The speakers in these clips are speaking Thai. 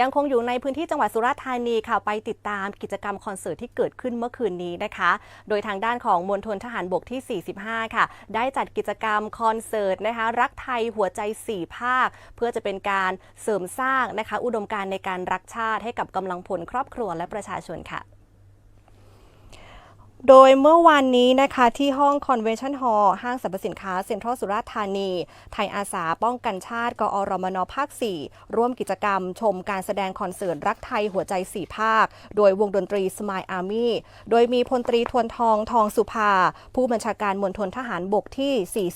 ยังคงอยู่ในพื้นที่จังหวัดสุราษฎร์ธานีค่ะไปติดตามกิจกรรมคอนเสิร์ตที่เกิดขึ้นเมื่อคืนนี้นะคะ โดยทางด้านของมณฑลทหารบกที่ 45 ค่ะ ได้จัดกิจกรรมคอนเสิร์ตนะคะ รักไทยหัวใจ 4 ภาค เพื่อจะเป็นการเสริมสร้างนะคะ อุดมการณ์ในการรักชาติให้กับกำลังพลครอบครัวและประชาชนค่ะ โดยเมื่อวานนี้นะคะที่ห้องคอนเวนชั่นฮอลล์ห้างสรรพสินค้าเซ็นทรัลสุราษฎร์ธานี ไทยอาสาป้องกันชาติ กอรมนภาค 4 ร่วมกิจกรรม ชมการแสดงคอนเสิร์ตรักไทยหัวใจ 4 ภาค โดยวงดนตรีสมายอาร์มี่โดยมีพลตรีทวนทองทองสุภา ผู้บัญชาการมณฑลทหารบกที่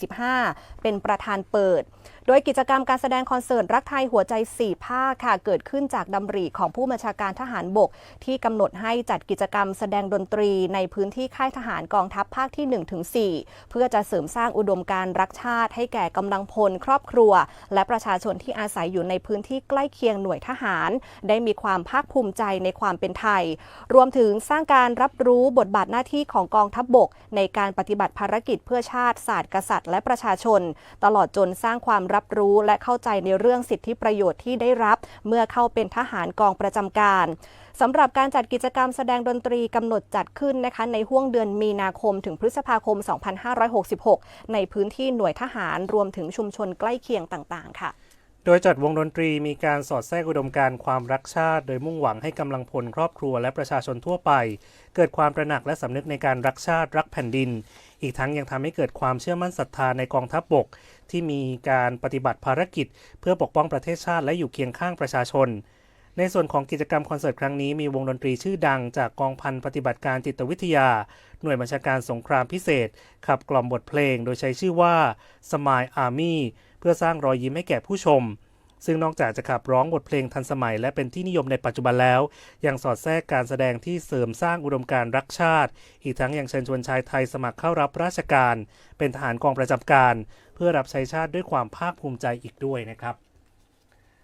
45 เป็นประธานเปิดโดยกิจกรรมการแสดงคอนเสิร์ตรักไทยหัวใจ 4 ภาคค่ะ เกิดขึ้นจากดำริของผู้บัญชาการทหารบก ที่กำหนดให้จัดกิจกรรมแสดงดนตรีในพื้นที่ค่ายทหารกองทัพภาคที่ 1-4 เพื่อจะเสริมสร้างอุดมการรักชาติ ให้แก่กำลังพลครอบครัว และประชาชนที่อาศัยอยู่ในพื้นที่ใกล้เคียงหน่วยทหาร ได้มีความภาคภูมิใจในความเป็นไทย รวมถึงสร้างการรับรู้บทบาทหน้าที่ของกองทัพบบก ในการปฏิบัติภารกิจเพื่อชาติศาสตร์กษัตริย์ และประชาชน ตลอดจนสร้างความรับรู้และเข้าใจในเรื่องสิทธิประโยชน์ที่ได้รับ เมื่อเข้าเป็นทหารกองประจำการสำหรับการจัดกิจกรรมแสดงดนตรีกำหนดจัดขึ้นนะคะในห่วงเดือนมีนาคมถึงพฤษภาคม 2566 ในพื้นที่หน่วยทหารรวมถึงชุมชนใกล้เคียงต่าง ๆ ค่ะ โดยจัดวงดนตรีมีการสอดแทรกอุดมการความรักชาติ โดยมุ่งหวังให้กำลังพลครอบครัวและประชาชนทั่วไป เกิดความตระหนักและสำนึกในการรักชาติรักแผ่นดิน อีกทั้งยังทำให้เกิดความเชื่อมั่นศรัทธาในกองทัพบบก ที่มีการปฏิบัติภารกิจ เพื่อปกป้องประเทศชาติและอยู่เคียงข้างประชาชน ในส่วนของกิจกรรมคอนเสิร์ตครั้งนี้มีวงดนตรีชื่อดังจากกองพันปฏิบัติการจิตวิทยา หน่วยบัญชาการสงครามพิเศษ ขับกล่อมบทเพลงโดยใช้ชื่อว่า Smile Army เพื่อสร้างรอยยิ้มให้แก่ผู้ชม ซึ่งนอกจากจะขับร้องบทเพลงทันสมัย และเป็นที่นิยมในปัจจุบันแล้ว ยังสอดแทรกการแสดงที่เสริมสร้างอุดมการณ์รักชาติ อีกทั้งยังเชิญชวนชายไทยสมัครเข้ารับราชการ เป็นทหารกองประจำการ เพื่อรับใช้ชาติด้วยความภาคภูมิใจอีกด้วยนะครับ